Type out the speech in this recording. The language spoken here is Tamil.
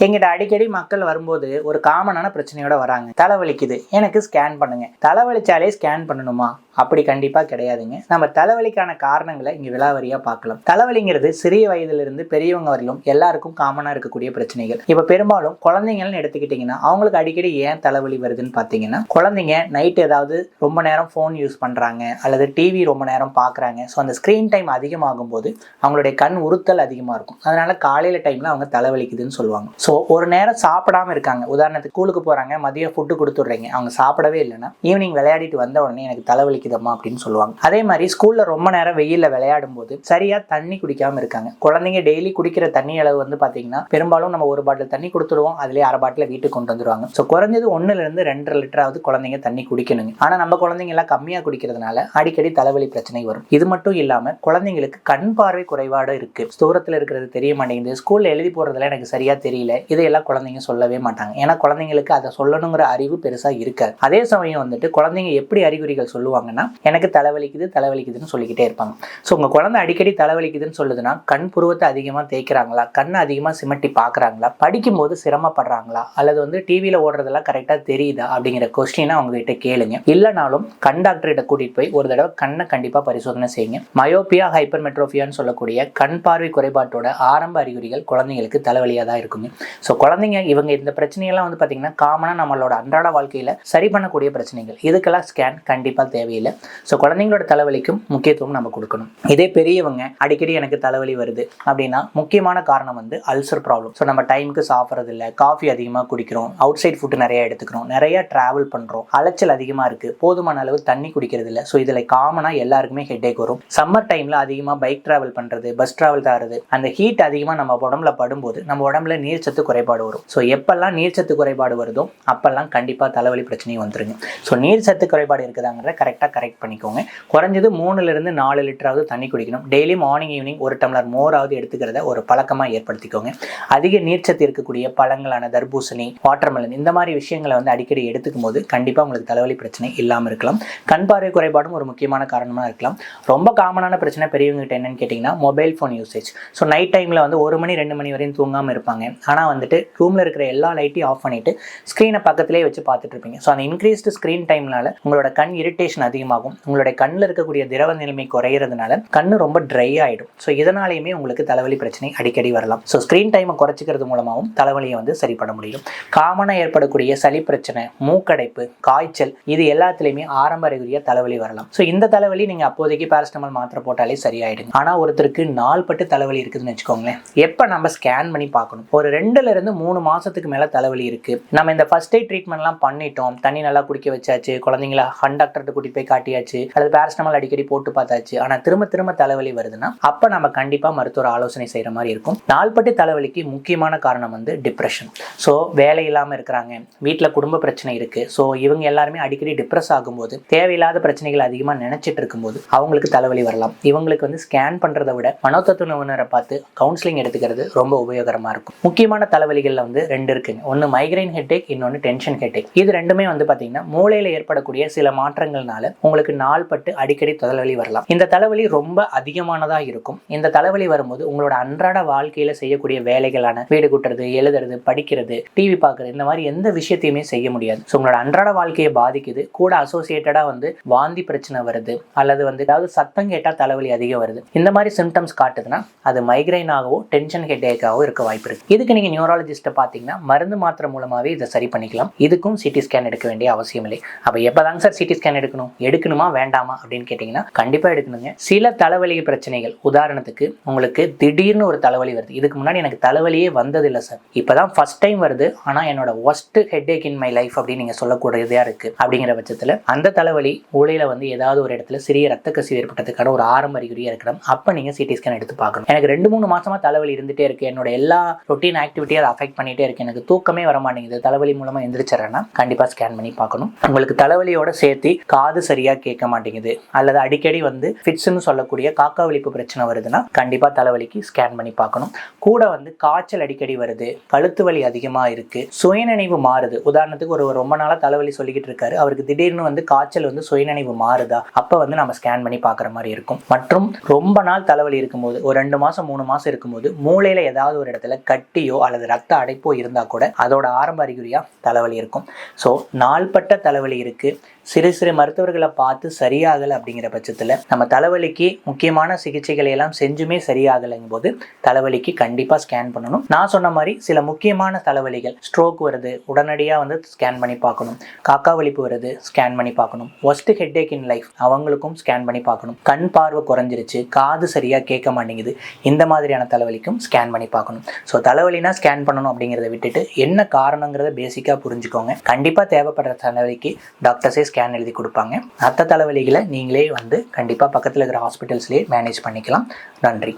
எங்கிட்ட அடிக்கடி மக்கள் வரும்போது ஒரு காமனான பிரச்சனையோட வராங்க. தலைவலிக்குது. எனக்கு ஸ்கேன் பண்ணுங்க. தலைவலிச்சாலே ஸ்கேன் பண்ணணுமா? அப்படி கண்டிப்பாக கிடையாதுங்க. நம்ம தலைவலிக்கான காரணங்களை இங்கே விலாவரியாக பார்க்கலாம். தலைவலிங்கிறது சிறிய வயதிலிருந்து பெரியவங்க வரையிலும் எல்லாருக்கும் காமனாக இருக்கக்கூடிய பிரச்சனைகள். இப்போ பெரும்பாலும் குழந்தைங்கள்னு எடுத்துக்கிட்டிங்கன்னா அவங்களுக்கு அடிக்கடி ஏன் தலைவலி வருதுன்னு பார்த்தீங்கன்னா குழந்தைங்க நைட் ஏதாவது ரொம்ப நேரம் ஃபோன் யூஸ் பண்ணுறாங்க அல்லது டிவி ரொம்ப நேரம் பார்க்குறாங்க. ஸோ அந்த ஸ்க்ரீன் டைம் அதிகமாகும் போது அவங்களுடைய கண் உறுத்தல் அதிகமாக இருக்கும். அதனால காலையில் டைமில் அவங்க தலைவலிக்குதுன்னு சொல்லுவாங்க. ஸோ ஒரு நேரம் சாப்பிடாம இருக்காங்க. உதாரணத்துக்கு ஸ்கூலுக்கு போகிறாங்க மதியம் ஃபுட்டு கொடுத்துட்றீங்க. அவங்க சாப்பிடவே இல்லைன்னா ஈவினிங் விளையாடிட்டு வந்த உடனே எனக்கு தலைவலிக்குதம்மா அப்படின்னு சொல்லுவாங்க. அதே மாதிரி ஸ்கூலில் ரொம்ப நேரம் வெயிலில் விளையாடும் போது சரியாக தண்ணி குடிக்காம இருக்காங்க. குழந்தைங்க டெய்லி குடிக்கிற தண்ணி அளவு வந்து பாத்தீங்கன்னா பெரும்பாலும் நம்ம ஒரு பாட்டில் தண்ணி கொடுத்துருவோம் அதுலேயே அரை பாட்டில் வீட்டுக்கு கொண்டு வந்துருவாங்க. ஸோ குறைஞ்சது ஒன்றுலேருந்து ரெண்டரை லிட்டராவது குழந்தைங்க தண்ணி குடிக்கணுங்க. ஆனால் நம்ம குழந்தைங்க எல்லாம் கம்மியாக குடிக்கிறதுனால அடிக்கடி தலைவலி பிரச்சனை வரும். இது மட்டும் இல்லாமல் குழந்தைங்களுக்கு கண் பார்வை குறைபாடு இருக்கு. தூரத்தில் இருக்கிறது தெரிய மாட்டேங்குது. ஸ்கூலில் எழுதி போறதுல எனக்கு சரியா தெரியல. இதையெல்லாம் குழந்தைங்க சொல்லவே மாட்டாங்க. ஏன்னா குழந்தைங்களுக்கு அதை சொல்லணுங்கிற அறிவு பெருசா இருக்காது. அதே சமயம் வந்துட்டு குழந்தைங்க எப்படி அறிகுறிகள் சொல்லுவாங்க? சொல்லுவாங்கன்னா எனக்கு தலைவலிக்குது தலைவலிக்குதுன்னு சொல்லிக்கிட்டே இருப்பாங்க. ஸோ உங்க குழந்தை அடிக்கடி தலைவலிக்குதுன்னு சொல்லுதுன்னா கண் புருவத்தை அதிகமாக தேய்க்கிறாங்களா கண்ணை அதிகமாக சிமட்டி பார்க்குறாங்களா படிக்கும்போது சிரமப்படுறாங்களா அல்லது வந்து டிவியில் ஓடுறதெல்லாம் கரெக்டாக தெரியுதா அப்படிங்கிற கொஸ்டினை அவங்க கிட்ட கேளுங்க. இல்லைனாலும் கண் டாக்டர்கிட்ட கூட்டிகிட்டு கூட்டிட்டு போய் ஒரு தடவை கண்ணை கண்டிப்பாக பரிசோதனை செய்யுங்க. மயோப்பியா ஹைப்பர் மெட்ரோபியான்னு சொல்லக்கூடிய கண் பார்வை குறைபாட்டோட ஆரம்ப அறிகுறிகள் குழந்தைங்களுக்கு தலைவலியாக தான் இருக்குங்க. ஸோ குழந்தைங்க இவங்க இந்த பிரச்சனையெல்லாம் வந்து பார்த்தீங்கன்னா காமனாக நம்மளோட அன்றாட வாழ்க்கையில் சரி பண்ணக்கூடிய பிரச்சனைகள். இதுக்கெல்லாம் ஸ்கேன் கண்டிப்பாக தேவையில்லை. ஸோ குழந்தைங்களோட தலைவலிக்கும் முக்கியத்துவம் நம்ம கொடுக்கணும். இதே பெரியவங்க அடிக்கடி எனக்கு தலைவலி வருது அப்படின்னா முக்கியமான காரணம் வந்து அல்சர் ப்ராப்ளம் ஸோ நம்ம டைமுக்கு சாப்பிட்றது இல்லை காஃபி அதிகமாக குடிக்கிறோம் அவுட் சைட் ஃபுட்டு நிறைய எடுத்துக்கிறோம் நிறைய ட்ராவல் பண்ணுறோம் அலைச்சல் அதிகமாக இருக்குது போதுமான அளவு தண்ணி குடிக்கிறது இல்லை ஸோ இதில் காமனாக எல்லாருக்குமே ஹெட்டேக் வரும். சம்மர் டைமில் அதிகமாக பைக் ட்ராவல் பண்ணுறது பஸ் ட்ராவல் தரது. அந்த ஹீட் அதிகமாக நம்ம உடம்புல படும்போது நம்ம உடம்புல நீர்ச்சத்து குறைபாடு வரும். ஸோ எப்பெல்லாம் நீர்ச்சத்து குறைபாடு வருதோ அப்பெல்லாம் கண்டிப்பாக தலைவலி பிரச்சனையும் வந்துருங்க. ஸோ நீர் சத்து குறைபாடு இருக்குதாங்கிறத கரெக்டாக கரெக்ட் பண்ணிக்கோங்க. குறைஞ்சது மூணுலேருந்து நாலு லிட்டராவது தண்ணி குடிக்கணும். டெய்லி மார்னிங் ஈவினிங் ஒரு டம்ளர் மோராவது எடுத்துக்கிறத ஒரு பழக்கமாக ஏற்படுத்திக்கோங்க. அதிக நீர்ச்சத்து இருக்கக்கூடிய பழங்களான தர்பூசணி வாட்டர்மெலன் இந்த மாதிரி விஷயங்களை வந்து அடிக்கடி எடுத்துக்கும் போது கண்டிப்பாக உங்களுக்கு தலைவலி பிரச்சனை இல்லாமல் இருக்கலாம். கண் பார்வை குறைபாடும் ஒரு முக்கியமான காரணமாக இருக்கலாம். ரொம்ப காமனான பிரச்சனை பெரியவங்ககிட்ட என்னன்னு கேட்டிங்கன்னா mobile phone usage so night டைமில் வந்து ஒரு மணி ரெண்டு மணி வரையும் தூங்காமல் இருப்பாங்க. ஆனால் வந்துட்டு ரூமில் இருக்கிற எல்லா லைட்டையும் ஆஃப் பண்ணிட்டு ஸ்க்ரீனை பக்கத்திலே வச்சு பார்த்துட்டு இருப்பீங்க. ஸோ அந்த இன்க்ரீஸ்டு ஸ்க்ரீன் டைம்னால உங்களோட கண் இரிட்டேஷன் அதிகமாகும். உங்களுடைய கண்ணில் இருக்கக்கூடிய திரவ நிலைமை குறையிறதுனால கண்ணு ரொம்ப ட்ரை ஆகிடும் ஸோ இதனாலேயுமே உங்களுக்கு தலைவலி பிரச்சனை அடிக்கடி வரலாம். ஸோ ஸ்க்ரீன் டைமை குறைச்சிக்கிறது மூலமாகவும் தலைவலியை வந்து சரி பண்ண முடியும். காமனாக ஏற்படக்கூடிய சளி பிரச்சனை மூக்கடைப்பு காய்ச்சல் இது எல்லாத்துலேயுமே ஆரம்ப அறிகுறியாக தலைவலி வரலாம். ஸோ இந்த தலைவலி நீங்கள் அப்போதைக்கு பேரஸ்டமால் மாத்திரை போட்டாலே சரியாயிடுங்க. ஆனால் ஒருத்தருக்கு நாள்பட்டு தலைவலி இருக்குதுன்னு வச்சுக்கோங்களேன். எப்போ நம்ம ஸ்கேன் பண்ணி பார்க்கணும்? ஒரு ரெண்டுல இருந்து மூணு மாசத்துக்கு மேலே தலைவலி இருக்கு. நம்ம இந்த ஃபர்ஸ்ட் எய்ட் ட்ரீட்மெண்ட்லாம் பண்ணிட்டோம். தண்ணி நல்லா குடிக்க வச்சாச்சு. குழந்தைங்கள ஹன் டாக்டர்கிட்ட கூட்டிட்டு போய் காட்டியாச்சு அல்லது பேரஸ்டமால் அடிக்கடி போட்டு பார்த்தாச்சு. ஆனால் திரும்ப திரும்ப தலைவலி வருதுன்னா அப்போ நம்ம கண்டிப்பாக மருத்துவர் ஆலோசனை செய்கிற மாதிரி இருக்கும். நாள்பட்டு தலைவலிக்கு முக்கியமான காரணம் வந்து டிப்ரெஷன் ஸோ வேலை இல்லாமல் இருக்கிறாங்க. வீட்டில் குடும்ப பிரச்சனை இருக்குது ஸோ இவங்க எல்லாருமே அடிக்கடி டிப்ரெஸ் ஆகும்போது தேவையில்லாத பிரச்சனைகள் அதிகமாக நினச்சிட்டு இருக்கும்போது அவங்களுக்கு தலைவலி வரலாம். இவங்களுக்கு வந்து ஸ்கேன் பண்ணுறதை விட மனோதத்துவ நிபுணரை பார்த்து கவுன்சிலிங் எடுத்துக்கிறது ரொம்ப உபயோகரமாக இருக்கும். முக்கியமான தலைவலிகளில் வந்து ரெண்டு இருக்குங்க. ஒன்று மைக்ரைன் ஹெட்டேக் இன்னொன்று டென்ஷன் ஹெட்டேக் இது ரெண்டுமே வந்து பார்த்தீங்கன்னா மூளையில் ஏற்படக்கூடிய சில மாற்றங்கள்னால உங்களுக்கு நாள்பட்டு அடிக்கடி தலைவலி வரலாம். இந்த தலைவலி ரொம்ப அதிகமானதாக இருக்கும். இந்த தலைவலி வரும்போது உங்களோட அன்றாட வாழ்க்கையில் செய்யக்கூடிய வேலைகளான வீடு கூட்டுறது எழுதுறது படிக்கிறது டிவி பார்க்குறது இந்த மாதிரி எந்த விஷயத்தையுமே செய்ய முடியாது. ஸோ உங்களோட அன்றாட வாழ்க்கையை பாதிக்குது. கூட அசோசியேட்டடாக வந்து வாந்தி பிரச்சனை வருது. அல்லது வந்து ஏதாவது சத்தம் கேட்டால் தலைவலி அதிகம் வருது. இந்த மாதிரி சிம்டம்ஸ் காட்டுதுன்னா அது மைக்ரைனாகவோ டென்ஷன் ஹெட்டேக்காகவோ இருக்க வாய்ப்பு இருக்கு. இதுக்கு நீங்கள் நியூராலஜிஸ்ட்டை பார்த்தீங்கன்னா மருந்து மாத்திரை மூலமாகவே இதை சரி பண்ணிக்கலாம். இதுக்கும் சிடி ஸ்கேன் எடுக்க வேண்டிய அவசியம் இல்லை அப்போ எப்போதாங்க சார் சிடி ஸ்கேன் எடுக்கணும்? எடுக்கணுமா வேண்டாமா அப்படின்னு கேட்டிங்கன்னா கண்டிப்பாக எடுக்கணுங்க. சில தலைவலி பிரச்சனைகள். உதாரணத்துக்கு உங்களுக்கு திடீர்னு ஒரு தலைவலி வருது. இதுக்கு முன்னாடி எனக்கு தலைவலியே வந்ததில்லை சார் இப்போ தான் ஃபஸ்ட் டைம் வருது. ஆனால் என்னோட worst age in my life அப்படின்னு நீங்கள் சொல்லக்கூடியதாக இருக்குது அப்படிங்கிற பட்சத்தில் அந்த தலைவலி மூளையில் வந்து ஏதாவது ஒரு இடத்துல சிறிய ரத்த கசிவு ஏற்பட்டதுக்கான ஒரு ஆரம்ப அறிகுறியாக இருக்கணும். அப்போ நீங்கள் சிடி ஸ்கேன் எடுத்து பார்க்கணும். எனக்கு ரெண்டு மூணு மாதமாக தலைவலி இருந்துகிட்டே இருக்குது என்னோட எல்லா ரொட்டீன் ஆக்டிவிட்டியை அதை அஃபெக்ட் பண்ணிகிட்டே இருக்குது எனக்கு தூக்கமே வர மாட்டேங்குது தலைவலி மூலமாக எந்திரிச்சிடறேன்னா கண்டிப்பாக ஸ்கேன் பண்ணி பார்க்கணும். உங்களுக்கு தலைவலியோட சேர்த்து காது சரி சரியா கேட்க மாட்டேங்குது. அல்லது அடிக்கடி வந்து ஃபிட்ஸ்னு சொல்லக்கூடிய காக்கா விழிப்பு பிரச்சனை வருதுன்னா கண்டிப்பா தலைவலிக்கு ஸ்கேன் பண்ணி பார்க்கணும். கூட வந்து காய்ச்சல் அடிக்கடி வருது கழுத்து வலி அதிகமா இருக்கு சுயநினைவு மாறுது. உதாரணத்துக்கு ஒரு ரொம்ப நாளா தலைவலி சொல்லிக்கிட்டு இருக்காரு அவருக்கு திடீர்னு வந்து காய்ச்சல் வந்து சுயநினைவு மாறுதா? அப்ப வந்து நம்ம ஸ்கேன் பண்ணி பார்க்குற மாதிரி இருக்கும். மற்றும் ரொம்ப நாள் தலைவலி இருக்கும்போது ஒரு ரெண்டு மாசம் மூணு மாசம் இருக்கும்போது மூளையில ஏதாவது ஒரு இடத்துல கட்டியோ அல்லது ரத்த அடைப்போ இருந்தா கூட அதோட ஆரம்ப அறிகுறியா தலைவலி இருக்கும். ஸோ நாள்பட்ட தலைவலி இருக்கு. சிறு சிறு மருத்துவர்களை பார்த்து சரியாகலை அப்படிங்கிற பட்சத்தில் நம்ம தலைவலிக்கு முக்கியமான சிகிச்சைகளை எல்லாம் செஞ்சுமே சரியாகலைங்கும் போது தலைவலிக்கு கண்டிப்பாக ஸ்கேன் பண்ணணும். நான் சொன்ன மாதிரி சில முக்கியமான தலைவலிகள் ஸ்ட்ரோக் வருது உடனடியாக வந்து ஸ்கேன் பண்ணி பார்க்கணும். காக்கா வலிப்பு வருது ஸ்கேன் பண்ணி பார்க்கணும். ஒஸ்ட் ஹெட்ஏக் இன் லைஃப் அவங்களுக்கும் ஸ்கேன் பண்ணி பார்க்கணும். கண் பார்வை குறைஞ்சிருச்சு காது சரியாக கேட்க மாட்டேங்குது இந்த மாதிரியான தலைவலிக்கும் ஸ்கேன் பண்ணி பார்க்கணும். ஸோ தலைவலினா ஸ்கேன் பண்ணணும் அப்படிங்கிறத விட்டுட்டு என்ன காரணங்கிறத பேசிக்காக புரிஞ்சுக்கோங்க. கண்டிப்பாக தேவைப்படுற தலைவலிக்கு டாக்டர்ஸே ஸ்கேன் எழுதி கொடுப்பாங்க. மற்ற தலைவலிகளை நீங்களே வந்து கண்டிப்பாக பக்கத்தில் இருக்கிற ஹாஸ்பிட்டல்ஸ்லேயே மேனேஜ் பண்ணிக்கலாம். நன்றி.